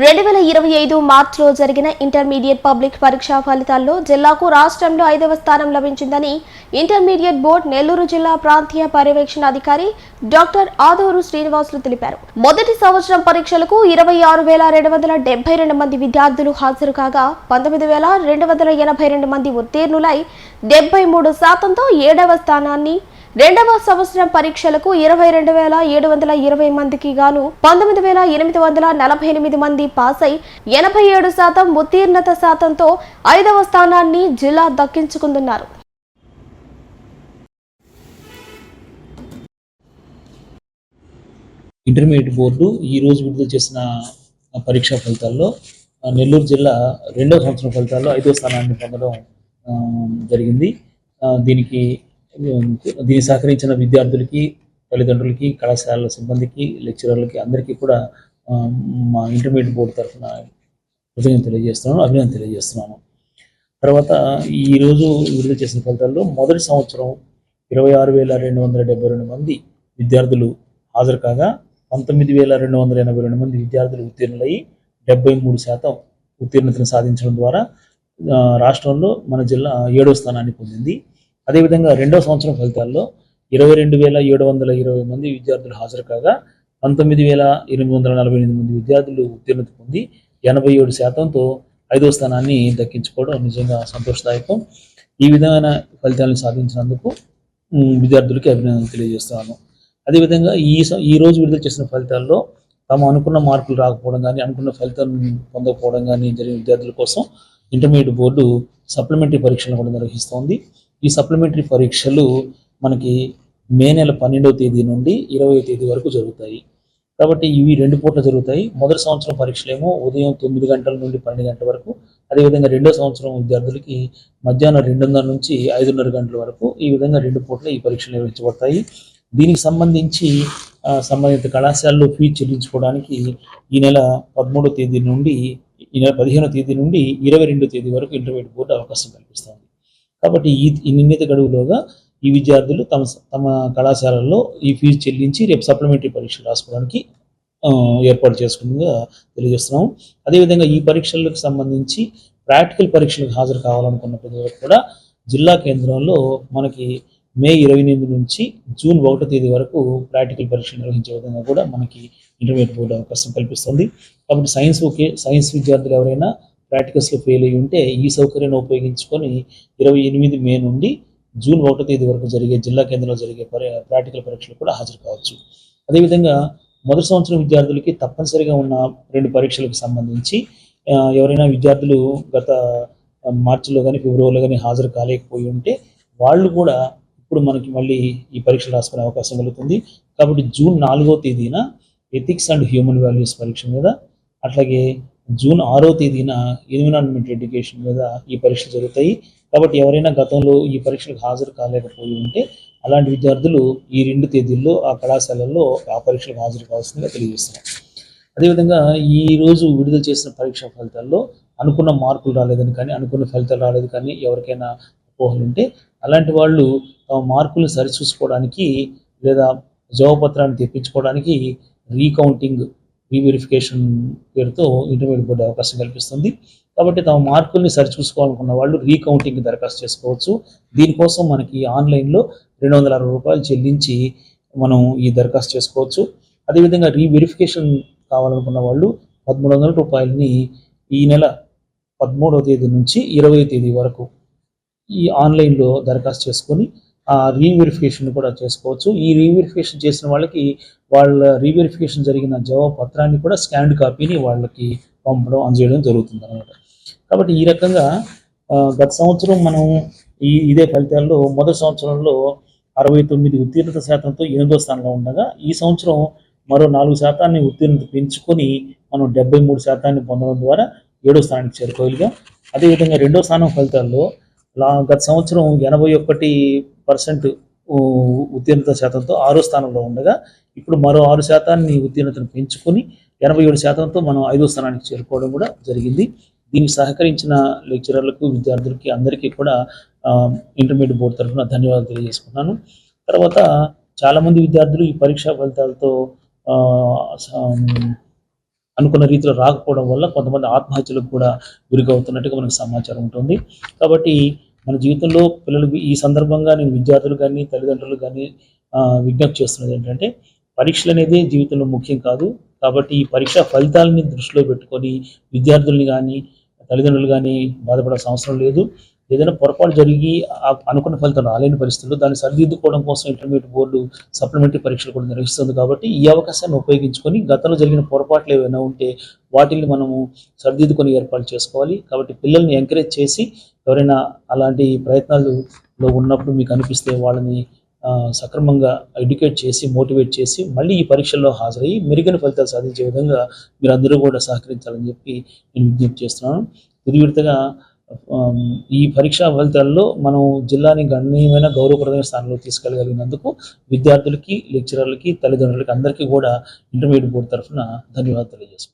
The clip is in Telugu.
రెండు వేల ఇరవై ఐదు మార్చిలో జరిగిన ఇంటర్మీడియట్ పబ్లిక్ పరీక్షా ఫలితాల్లో జిల్లాకు రాష్ట్రంలో ఐదవ స్థానం లభించిందని ఇంటర్మీడియట్ బోర్డు నెల్లూరు జిల్లా ప్రాంతీయ పర్యవేక్షణ అధికారి డాక్టర్ ఆదూరు శ్రీనివాసులు తెలిపారు. మొదటి సంవత్సరం పరీక్షలకు ఇరవై ఆరు వేల రెండు వందల డెబ్బై రెండు మంది విద్యార్థులు హాజరు కాగా పంతొమ్మిది వేల రెండు వందల ఎనభై రెండు మంది ఉత్తీర్ణులై డెబ్బై మూడు శాతంతో ఏడవ స్థానాన్ని రెండవ సంవత్సరం పరీక్షలకు ఇరవై రెండు వేల ఏడు వందల ఇరవై మందికి గాను పంతొమ్మిది వేల ఎనిమిది వందల నలభై ఎనిమిది మంది పాస్ అయి ఎనభై ఏడు శాతం ఉత్తీర్ణత శాతంతో ఐదవ స్థానాన్ని జిల్లా దక్కించుకుందన్నారు ఇంటర్మీడియట్ బోర్డు ఈ రోజు విడుదల చేసిన పరీక్షా ఫలితాల్లో నెల్లూరు జిల్లా రెండవ సంవత్సరం ఫలితాల్లో ఐదో స్థానాన్ని పొందడం జరిగింది. దీనికి దీన్ని సహకరించిన విద్యార్థులకి తల్లిదండ్రులకి కళాశాలల సిబ్బందికి లెక్చరర్లకి అందరికీ కూడా మా ఇంటర్మీడియట్ బోర్డు తరఫున కృతజ్ఞత తెలియజేస్తున్నాను అభినందన తెలియజేస్తున్నాను. తర్వాత ఈరోజు విడుదల చేసిన ఫలితాల్లో మొదటి సంవత్సరం ఇరవై ఆరు వేల రెండు వందల డెబ్బై రెండు మంది విద్యార్థులు హాజరు కాగా పంతొమ్మిది వేల రెండు వందల ఎనభై రెండు మంది విద్యార్థులు ఉత్తీర్ణులయ్యి డెబ్బై మూడు శాతం ఉత్తీర్ణతను సాధించడం ద్వారా రాష్ట్రంలో మన జిల్లా ఏడో స్థానాన్ని పొందింది. అదేవిధంగా రెండవ సంవత్సరం ఫలితాల్లో ఇరవై రెండు వేల ఏడు వందల ఇరవై మంది విద్యార్థులు హాజరు కాగా పంతొమ్మిది వేల ఎనిమిది వందల నలభై ఎనిమిది మంది విద్యార్థులు ఉత్తీర్ణత పొంది ఎనభై ఏడు శాతంతో ఐదో స్థానాన్ని దక్కించుకోవడం నిజంగా సంతోషదాయకం. ఈ విధమైన ఫలితాలను సాధించినందుకు విద్యార్థులకి అభినందనలు తెలియజేస్తున్నాను. అదేవిధంగా ఈ స- ఈ రోజు విడుదల చేసిన ఫలితాల్లో తాము అనుకున్న మార్కులు రాకపోవడం కానీ అనుకున్న ఫలితం పొందకపోవడం కానీ జరిగిన విద్యార్థుల కోసం ఇంటర్మీడియట్ బోర్డు సప్లిమెంటరీ పరీక్షలను కూడా నిర్వహిస్తోంది. ఈ సప్లిమెంటరీ పరీక్షలు మనకి మే నెల పన్నెండవ తేదీ నుండి ఇరవై తేదీ వరకు జరుగుతాయి. కాబట్టి ఇవి రెండు పూట్ల జరుగుతాయి. మొదటి సంవత్సరం పరీక్షలేమో ఉదయం తొమ్మిది గంటల నుండి పన్నెండు గంటల వరకు. అదేవిధంగా రెండో సంవత్సరం విద్యార్థులకి మధ్యాహ్నం రెండున్నర నుంచి ఐదున్నర గంటల వరకు ఈ విధంగా రెండు పూట్ల ఈ పరీక్షలు నిర్వహించబడతాయి. దీనికి సంబంధించి సంబంధిత కళాశాలలో ఫీజు చెల్లించుకోవడానికి ఈ నెల పదమూడో తేదీ నుండి ఈ నెల పదిహేనో తేదీ నుండి ఇరవై రెండో తేదీ వరకు ఇంటర్మీడియట్ బోర్డు అవకాశం కల్పిస్తుంది. కాబట్టి ఈ ఈ నిర్ణీత గడువులోగా ఈ విద్యార్థులు తమ తమ కళాశాలల్లో ఈ ఫీజు చెల్లించి రేపు సప్లిమెంటరీ పరీక్షలు రాసుకోవడానికి ఏర్పాటు చేసుకుందిగా తెలియజేస్తున్నాము. అదేవిధంగా ఈ పరీక్షలకు సంబంధించి ప్రాక్టికల్ పరీక్షలకు హాజరు కావాలనుకున్న ప్రతి కూడా జిల్లా కేంద్రంలో మనకి మే ఇరవై ఎనిమిది నుంచి జూన్ ఒకటో తేదీ వరకు ప్రాక్టికల్ పరీక్షలు నిర్వహించే విధంగా కూడా మనకి ఇంటర్మీడియట్ బోర్డు అవకాశం కల్పిస్తుంది. కాబట్టి సైన్స్ ఓకే సైన్స్ విద్యార్థులు ఎవరైనా ప్రాక్టికల్స్లో ఫెయిల్ అయ్యి ఉంటే ఈ సౌకర్యాన్ని ఉపయోగించుకొని ఇరవై ఎనిమిది మే నుండి జూన్ ఒకటో తేదీ వరకు జరిగే జిల్లా కేంద్రంలో జరిగే ప్రాక్టికల్ పరీక్షలు కూడా హాజరు కావచ్చు. అదేవిధంగా మొదటి సంవత్సరం విద్యార్థులకి తప్పనిసరిగా ఉన్న రెండు పరీక్షలకు సంబంధించి ఎవరైనా విద్యార్థులు గత మార్చిలో కానీ ఫిబ్రవరిలో కానీ హాజరు కాలేకపోయి ఉంటే వాళ్ళు కూడా ఇప్పుడు మనకి మళ్ళీ ఈ పరీక్షలు రాసుకునే అవకాశం కలుగుతుంది. కాబట్టి జూన్ నాలుగో తేదీన ఎథిక్స్ అండ్ హ్యూమన్ వాల్యూస్ పరీక్ష మీద అట్లాగే జూన్ ఆరో తేదీన ఎన్విరాన్మెంట్ ఎడ్యుకేషన్ మీద ఈ పరీక్షలు జరుగుతాయి. కాబట్టి ఎవరైనా గతంలో ఈ పరీక్షలకు హాజరు కాలేకపోయి ఉంటే అలాంటి విద్యార్థులు ఈ రెండు తేదీల్లో ఆ కళాశాలల్లో ఆ పరీక్షలకు హాజరు కావాల్సిందిగా తెలియజేస్తున్నారు అదేవిధంగా ఈ రోజు విడుదల చేసిన పరీక్ష ఫలితాల్లో అనుకున్న మార్కులు రాలేదని కానీ అనుకున్న ఫలితాలు రాలేదు కానీ ఎవరికైనా అపోహలు ఉంటే అలాంటి వాళ్ళు తమ మార్కులు సరిచూసుకోవడానికి లేదా జవాబపత్రాన్ని తెప్పించుకోవడానికి రీకౌంటింగ్ రీవెరిఫికేషన్ పేరుతో ఇంటర్మీడియట్ బోర్డు అవకాశం కల్పిస్తుంది. కాబట్టి తమ మార్కుల్ని సరిచూసుకోవాలనుకున్న వాళ్ళు రీకౌంటింగ్ దరఖాస్తు చేసుకోవచ్చు. దీనికోసం మనకి ఆన్లైన్లో రెండు వందల అరవై రూపాయలు చెల్లించి మనం ఈ దరఖాస్తు చేసుకోవచ్చు. అదేవిధంగా రీవెరిఫికేషన్ కావాలనుకున్న వాళ్ళు పదమూడు వందల రూపాయలని ఈ నెల పదమూడవ తేదీ నుంచి ఇరవై తేదీ వరకు ఈ ఆన్లైన్లో దరఖాస్తు చేసుకొని రీవెరిఫికేషన్ కూడా చేసుకోవచ్చు. ఈ రీవెరిఫికేషన్ చేసిన వాళ్ళకి వాళ్ళ రీవెరిఫికేషన్ జరిగిన జవాబు పత్రాన్ని కూడా స్కాన్డ్ కాపీని వాళ్ళకి పంపడం అందజేయడం జరుగుతుంది అనమాట కాబట్టి ఈ రకంగా గత సంవత్సరం మనం ఈ ఇదే ఫలితాల్లో మొదటి సంవత్సరంలో అరవై తొమ్మిది ఉత్తీర్ణత శాతంతో ఎనిమిదో స్థానంలో ఉండగా ఈ సంవత్సరం మరో నాలుగు శాతాన్ని ఉత్తీర్ణత పెంచుకొని మనం డెబ్బై మూడు శాతాన్ని పొందడం ద్వారా ఏడో స్థానానికి చేరుకోగలిగాం. అదేవిధంగా రెండో స్థానం ఫలితాల్లో లా గత సంవత్సరం ఎనభై ఒకటి పర్సెంట్ ఉత్తీర్ణత శాతంతో ఆరో స్థానంలో ఉండగా ఇప్పుడు మరో ఆరు శాతాన్ని ఉత్తీర్ణతను పెంచుకొని ఎనభై ఏడు శాతంతో మనం ఐదో స్థానానికి చేరుకోవడం కూడా జరిగింది. దీనికి సహకరించిన లెక్చరర్లకు విద్యార్థులకి అందరికీ కూడా ఇంటర్మీడియట్ బోర్డు తరఫున ధన్యవాదాలు తెలియజేసుకున్నాను తర్వాత చాలామంది విద్యార్థులు ఈ పరీక్షా ఫలితాలతో అనుకున్న రీతిలో రాకపోవడం వల్ల కొంతమంది ఆత్మహత్యలకు కూడా గురికవుతున్నట్టుగా మనకు సమాచారం ఉంటుంది. కాబట్టి మన జీవితంలో పిల్లలు ఈ సందర్భంగా నేను విద్యార్థులు కానీ తల్లిదండ్రులు కానీ విజ్ఞప్తి చేస్తున్నది ఏంటంటే పరీక్షలు అనేది జీవితంలో ముఖ్యం కాదు. కాబట్టి ఈ పరీక్ష ఫలితాలని దృష్టిలో పెట్టుకొని విద్యార్థుల్ని కానీ తల్లిదండ్రులు కానీ బాధపడాల్సిన అవసరం లేదు. ఏదైనా పొరపాటు జరిగి అనుకున్న ఫలితం రాలేని పరిస్థితుల్లో దాన్ని సరిదిద్దుకోవడం కోసం ఇంటర్మీడియట్ బోర్డు సప్లిమెంటరీ పరీక్షలు కూడా నిర్వహిస్తుంది కాబట్టి ఈ అవకాశాన్ని ఉపయోగించుకొని గతంలో జరిగిన పొరపాట్లు ఏవైనా ఉంటే వాటిని మనము సరిదిద్దుకొని ఏర్పాటు చేసుకోవాలి. కాబట్టి పిల్లల్ని ఎంకరేజ్ చేసి ఎవరైనా అలాంటి ప్రయత్నాలలో ఉన్నప్పుడు మీకు అనిపిస్తే వాళ్ళని సక్రమంగా ఎడ్యుకేట్ చేసి మోటివేట్ చేసి మళ్ళీ ఈ పరీక్షల్లో హాజరయ్యి మెరుగైన ఫలితాలు సాధించే విధంగా మీరు అందరూ కూడా సహకరించాలని చెప్పి నేను విజ్ఞప్తి చేస్తున్నాను. తుది విడతగా ఈ పరీక్షా ఫలితాల్లో మనం జిల్లాని గణనీయమైన గౌరవప్రదమైన స్థానంలో తీసుకెళ్ళగలిగినందుకు విద్యార్థులకి లెక్చరర్లకి తల్లిదండ్రులకి అందరికీ కూడా ఇంటర్మీడియట్ బోర్డు తరఫున ధన్యవాదాలు తెలియజేస్తున్నాను